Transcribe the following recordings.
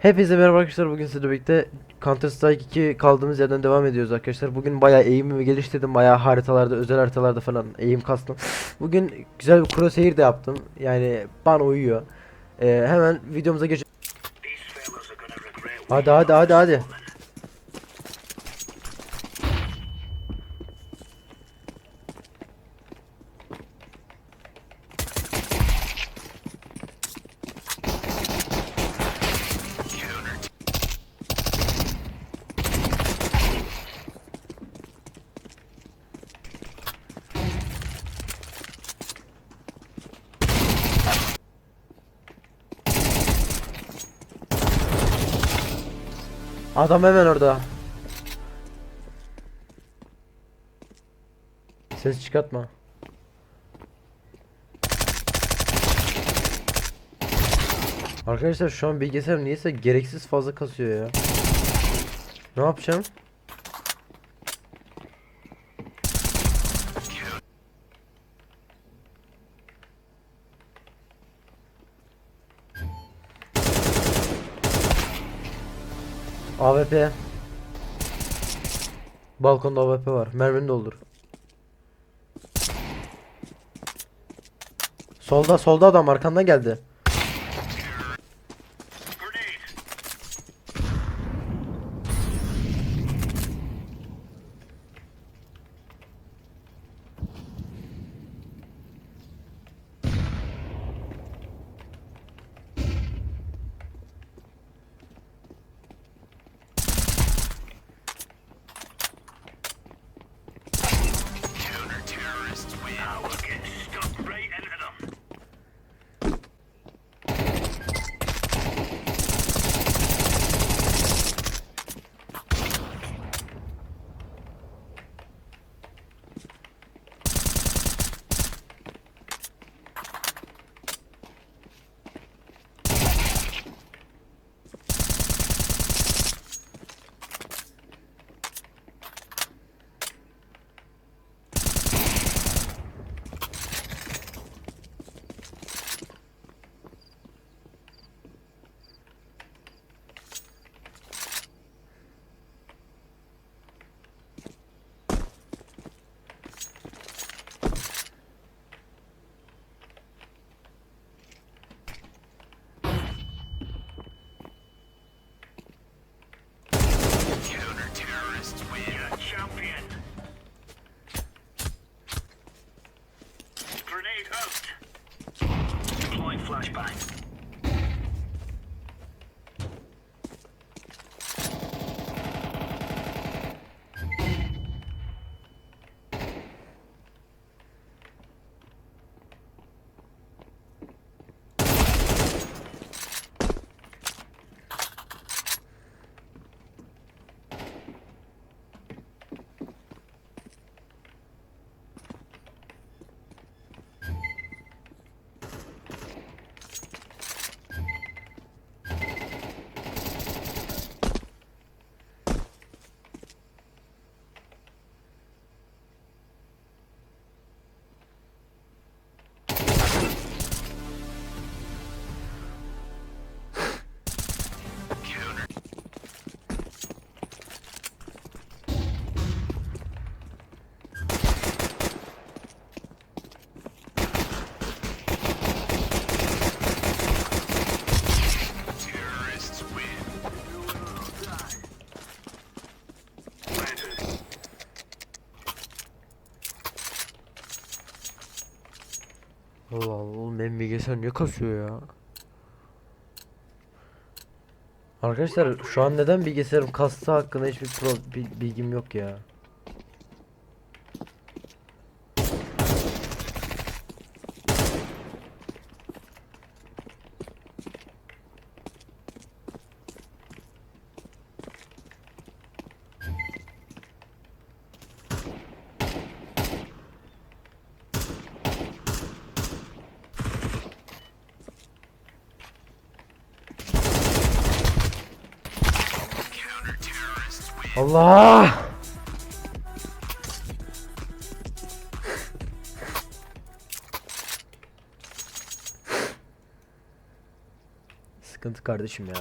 Hepinize merhaba arkadaşlar. Bugün sizlerle birlikte Counter Strike 2 kaldığımız yerden devam ediyoruz arkadaşlar. Bugün bayağı eğimimi geliştirdim. Bayağı haritalarda, özel haritalarda falan eğim kastım. Bugün güzel bir crosshair de yaptım. Yani bana uyuyor. Ee, hemen videomuza geç. Hadi hadi hadi hadi. Adam hemen orada. Ses çıkartma. Arkadaşlar şu an bilgisayar niyeyse gereksiz fazla kasıyor ya. Ne yapacağım? AWP. Balkonda AWP var. Mermini doldur. Solda solda adam arkandan geldi. Grenade out. Deploying flashbang. Allah Allah oğlum benim bilgisayar niye kasıyor ya? Arkadaşlar şu an neden bilgisayarım kastı hakkında hiçbir pro bil- bilgim yok ya. Allah! Sıkıntı kardeşim ya.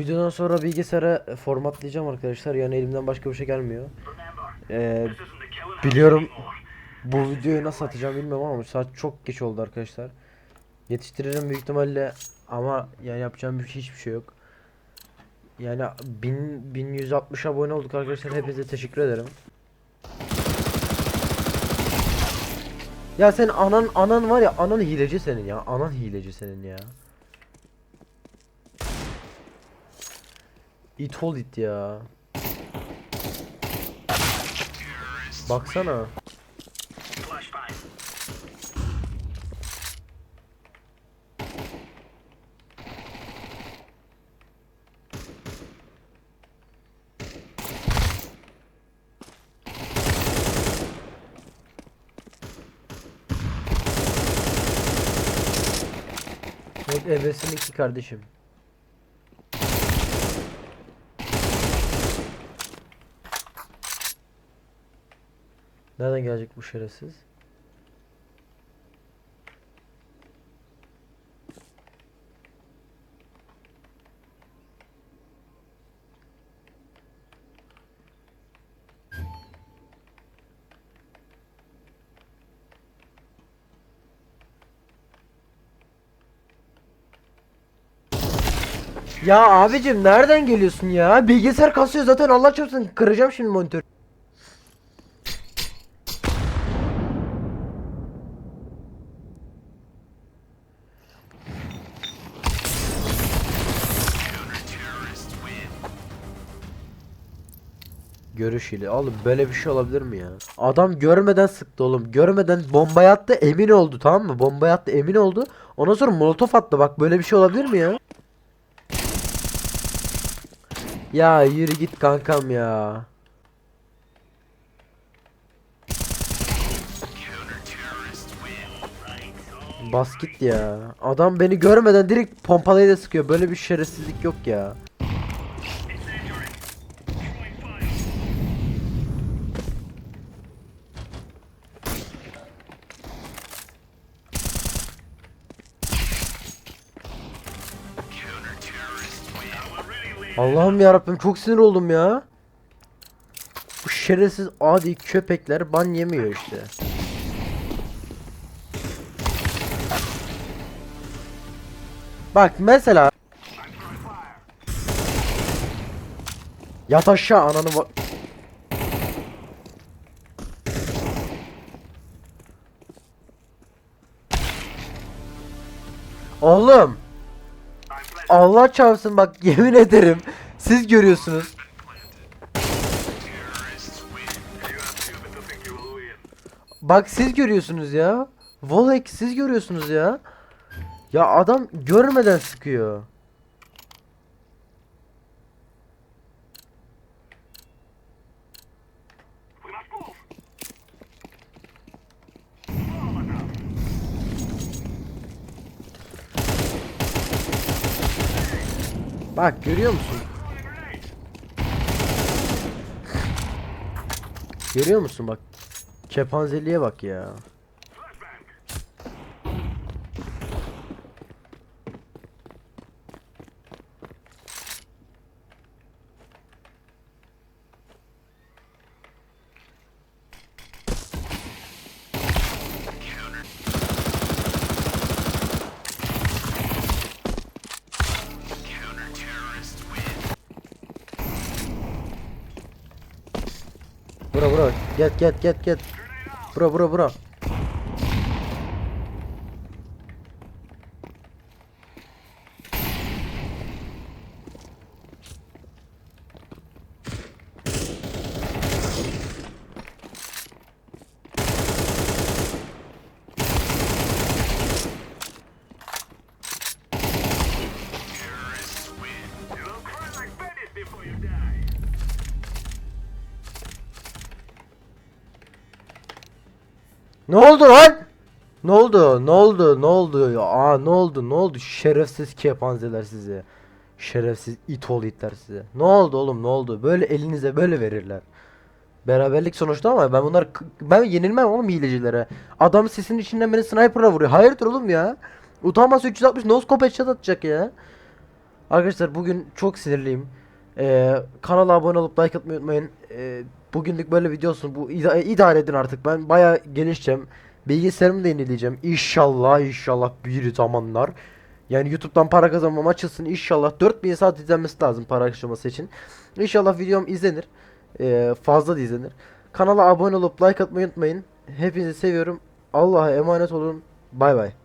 Videodan sonra bilgisayara e, formatlayacağım arkadaşlar. Yani elimden başka bir şey gelmiyor. Ee, biliyorum bu videoyu nasıl atacağım bilmiyorum ama saat çok geç oldu arkadaşlar. Yetiştiririm büyük ihtimalle ama yani yapacağım bir hiçbir şey yok. Yani 1000 1160 abone olduk arkadaşlar. Hepinize teşekkür ederim. Ya sen anan anan var ya anan hileci senin ya. Anan hileci senin ya. It hold it ya. Baksana. Evet evesin iki kardeşim. Nereden gelecek bu şerefsiz? Ya abicim nereden geliyorsun ya? Bilgisayar kasıyor zaten Allah çarpsın kıracağım şimdi monitör. Görüş ile. Oğlum böyle bir şey olabilir mi ya? Adam görmeden sıktı oğlum. Görmeden bombaya attı emin oldu tamam mı? Bombaya attı emin oldu. Ondan sonra molotof attı. Bak böyle bir şey olabilir mi ya? Ya yürü git kankam ya. Bas git ya. Adam beni görmeden direkt pompalayla sıkıyor. Böyle bir şerefsizlik yok ya. Allah'ım ya çok sinir oldum ya. Bu şerefsiz adi köpekler ban yemiyor işte. Bak mesela Yat aşağı ananı va- Oğlum Allah çarpsın bak yemin ederim siz görüyorsunuz. Bak siz görüyorsunuz ya. Volek siz görüyorsunuz ya. Ya adam görmeden sıkıyor. Bak görüyor musun? Görüyor musun bak. Kepanzeliğe bak ya. Get get get get. Bura bura bura. Ne oldu lan? Ne oldu? Ne oldu? Ne oldu? Ya, Aa ne oldu? Ne oldu? Şerefsiz kepanzeler size. Şerefsiz it oğlu itler size. Ne oldu oğlum? Ne oldu? Böyle elinize böyle verirler. Beraberlik sonuçta ama ben bunlar ben yenilmem oğlum hilecilere. Adam sesin içinden beni sniper'la vuruyor. Hayırdır oğlum ya? Utanmaz 360 no scope headshot atacak ya. Arkadaşlar bugün çok sinirliyim. Ee, kanala abone olup like atmayı unutmayın. Ee, bugünlük böyle video olsun. Bu ida- idare edin artık. Ben bayağı gelişeceğim. Bilgisayarımı da yenileyeceğim. İnşallah inşallah bir zamanlar. Yani YouTube'dan para kazanmam açılsın. İnşallah 4000 saat izlenmesi lazım para akışlaması için. İnşallah videom izlenir. Ee, fazla da izlenir. Kanala abone olup like atmayı unutmayın. Hepinizi seviyorum. Allah'a emanet olun. Bay bay.